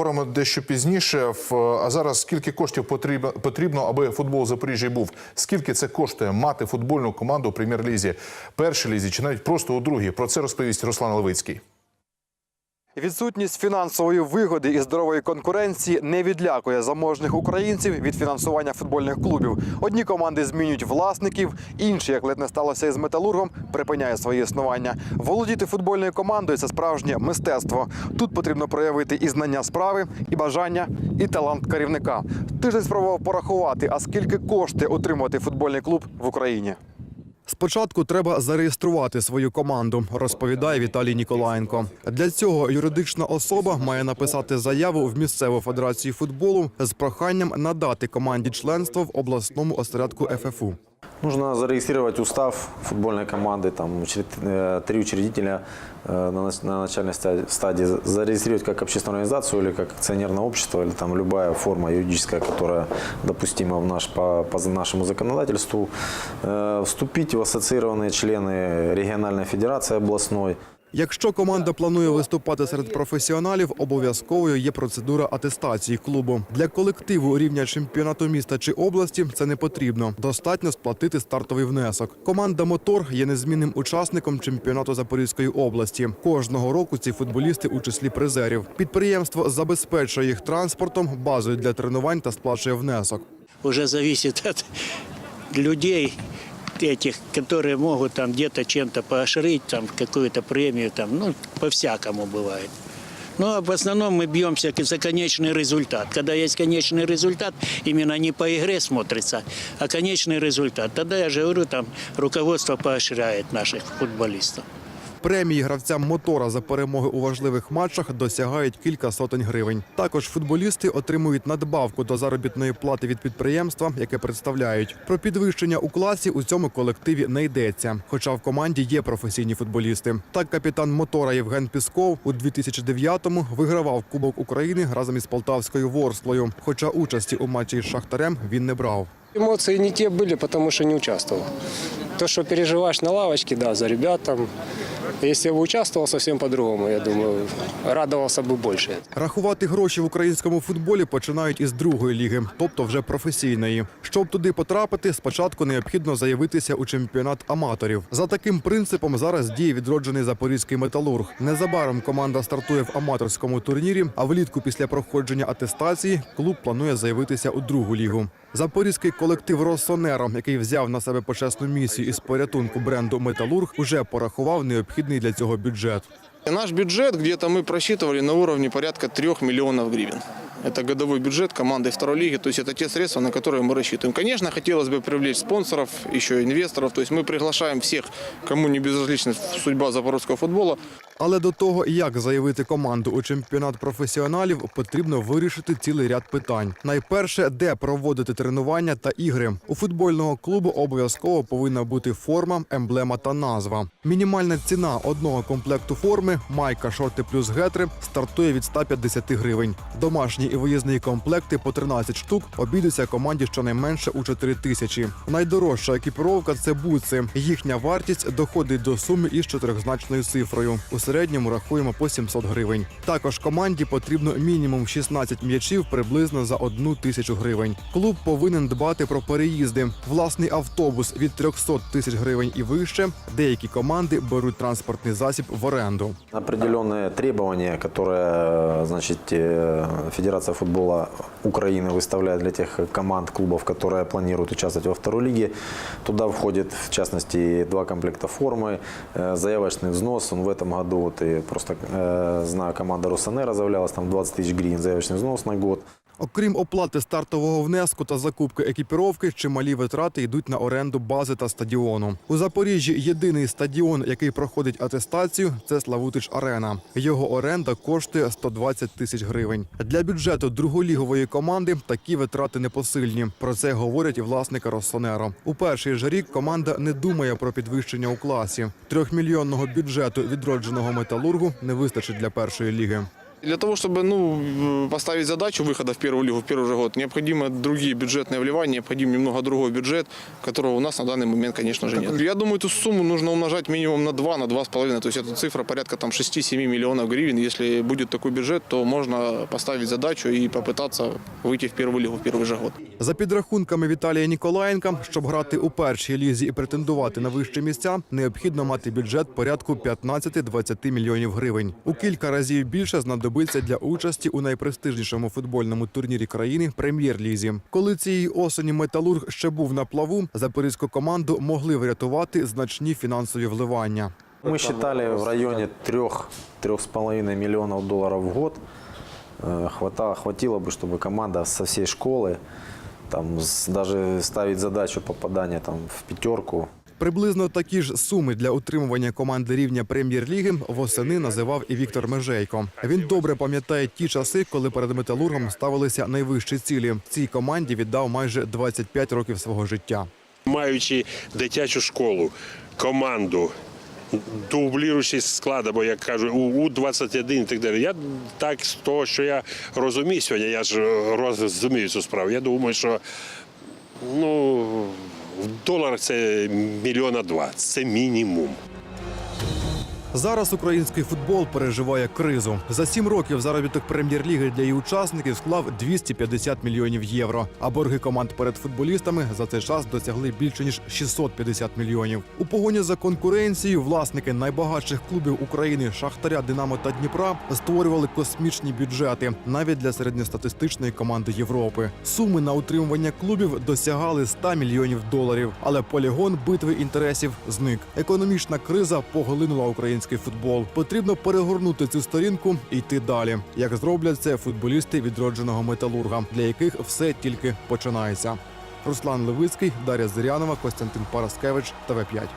поговоримо дещо пізніше. А зараз скільки коштів потрібно, аби футбол Запоріжжя був? Скільки це коштує мати футбольну команду у прем'єр-лізі, першій лізі чи навіть просто у другій? Про це розповість Руслан Левицький. Відсутність фінансової вигоди і здорової конкуренції не відлякує заможних українців від фінансування футбольних клубів. Одні команди змінюють власників, інші, як ледь не сталося із металургом, припиняє своє існування. Володіти футбольною командою це справжнє мистецтво. Тут потрібно проявити і знання справи, і бажання, і талант керівника. Тиждень спробував порахувати, а скільки коштує отримувати футбольний клуб в Україні. Спочатку треба зареєструвати свою команду, розповідає Віталій Ніколаєнко. Для цього юридична особа має написати заяву в місцеву федерацію футболу з проханням надати команді членство в обласному осередку ФФУ. Нужно зарегистрировать устав футбольной команды, там учред- э, три учредителя э, на нач- на начальной ста- стадии за- зарегистрировать как общественную организацию или как акционерное общество, или там любая форма юридическая, которая допустима в наш, по, по нашему законодательству, Э, вступить в ассоциированные члены региональной федерации областной. Якщо команда планує виступати серед професіоналів, обов'язковою є процедура атестації клубу. Для колективу рівня чемпіонату міста чи області це не потрібно. Достатньо сплатити стартовий внесок. Команда Мотор є незмінним учасником чемпіонату Запорізької області. Кожного року ці футболісти у числі призерів. Підприємство забезпечує їх транспортом, базою для тренувань та сплачує внесок. уже зависит от людей этих, которые могут там где-то чем-то поощрить, там какую-то премию, там, ну, по-всякому бывает. Ну, а в основном мы бьемся за конечный результат. Когда есть конечный результат, именно не по игре смотрится, а конечный результат. Тогда, я же говорю, там руководство поощряет наших футболистов. Премії гравцям мотора за перемоги у важливих матчах досягають кілька сотень гривень. Також футболісти отримують надбавку до заробітної плати від підприємства, яке представляють. Про підвищення у класі у цьому колективі не йдеться. Хоча в команді є професійні футболісти. Так, капітан мотора Євген Пісков у 2009-му вигравав Кубок України разом із полтавською Ворслою. Хоча участі у матчі з Шахтарем він не брав. Эмоции не те были, потому что не участвовал. То, что переживаешь на лавочке, да, за ребят там. Если бы участвовал, совсем по-другому, я думаю, радовался бы больше. Рахувати гроші в українському футболі починають із другої ліги, тобто вже професійної. Щоб туди потрапити, спочатку необхідно заявитися у чемпіонат аматорів. За таким принципом зараз діє відроджений запорізький металург. Незабаром команда стартує в аматорському турнірі, а влітку після проходження атестації клуб планує заявитися у другу лігу. Запорізький колектив Росонеро, який взяв на себе почесну місію із порятунку бренду Металург, уже порахував необхідний для цього бюджет. Наш бюджет где-то ми просчитывали на уровне порядка 3 мільйонів гривен. Это годовой бюджет команды второй лиги, то есть это те средства, на которые мы рассчитываем. Конечно, хотелось бы привлечь спонсоров, еще инвесторов, то есть мы приглашаем всех, кому не безразлична судьба запорожского футбола. Але до того, як заявити команду у чемпіонат професіоналів, потрібно вирішити цілий ряд питань. Найперше, де проводити тренування та ігри. У футбольного клубу обов'язково повинна бути форма, емблема та назва. Мінімальна ціна одного комплекту форми, майка, шорти плюс гетри, стартує від 150 гривень. Домашні і виїзні комплекти по 13 штук обійдуться команді щонайменше у 4 тисячі. Найдорожча екіпіровка це буци. Їхня вартість доходить до суми із чотирьохзначною цифрою. У середньому рахуємо по 700 гривень. Також команді потрібно мінімум 16 м'ячів приблизно за одну тисячу гривень. Клуб повинен дбати про переїзди. Власний автобус від 300 тисяч гривень і вище. Деякі команди беруть транспортний засіб в оренду. Определенные требования, которые значит, э, Федерация футбола Украины выставляет для тех команд, клубов, которые планируют участвовать во второй лиге. Туда входит, в частности, два комплекта формы, э, заявочный взнос. Он в этом году, вот, и просто э, знаю, команда Росонера заявлялась, там 20 тысяч гривен заявочный взнос на год. Окрім оплати стартового внеску та закупки екіпіровки, чималі витрати йдуть на оренду бази та стадіону. У Запоріжжі єдиний стадіон, який проходить атестацію, це Славутич Арена. Його оренда коштує 120 тисяч гривень. Для бюджету друголігової команди такі витрати непосильні. Про це говорять і власники Россонеро. У перший же рік команда не думає про підвищення у класі. Трьохмільйонного бюджету відродженого металургу не вистачить для першої ліги. Для того, чтобы ну, поставить задачу выхода в первую лигу в первый же год, необходимы другие бюджетные вливания, необходим немного другой бюджет, которого у нас на данный момент, конечно же, нет. Я думаю, эту сумму нужно умножать минимум на 2, на 2,5. То есть это цифра порядка там 6-7 миллионов гривен. Если будет такой бюджет, то можно поставить задачу и попытаться выйти в первую лигу в первый же год. За підрахунками Віталія Ніколаєнка, щоб грати у першій лізі і претендувати на вищі місця, необхідно мати бюджет порядку 15-20 мільйонів гривень. У кілька разів більше знадобиться для участі у найпрестижнішому футбольному турнірі країни прем'єр-лізі. Коли цієї осені металург ще був на плаву, запорізьку команду могли врятувати значні фінансові вливання. Мы считали в районе 3-3,5 миллионов долларов в год. Э, Хвата, хватило бы, чтобы команда со всей школы, там, с- даже ставить задачу попадания там, в пятерку, Приблизно такі ж суми для утримування команди рівня прем'єр-ліги восени називав і Віктор Межейко. Він добре пам'ятає ті часи, коли перед металургом ставилися найвищі цілі. Цій команді віддав майже 25 років свого життя. маючи дитячу школу, команду, дубліруючий склад, або як кажуть, у 21 і так далі. Я так з того, що я розумію сьогодні, я ж розумію цю справу. Я думаю, що ну, в доларах це мільйона два. Це мінімум. Зараз український футбол переживає кризу. За сім років заробіток прем'єр-ліги для її учасників склав 250 мільйонів євро. А борги команд перед футболістами за цей час досягли більше ніж 650 мільйонів. У погоні за конкуренцією власники найбагатших клубів України Шахтаря, Динамо та Дніпра створювали космічні бюджети навіть для середньостатистичної команди Європи. Суми на утримування клубів досягали 100 мільйонів доларів. Але полігон битви інтересів зник. Економічна криза поглинула український футбол. Потрібно перегорнути цю сторінку і йти далі. Як зроблять це футболісти відродженого металурга, для яких все тільки починається. Руслан Левицький, Дар'я Зирянова, Костянтин Параскевич, ТВ 5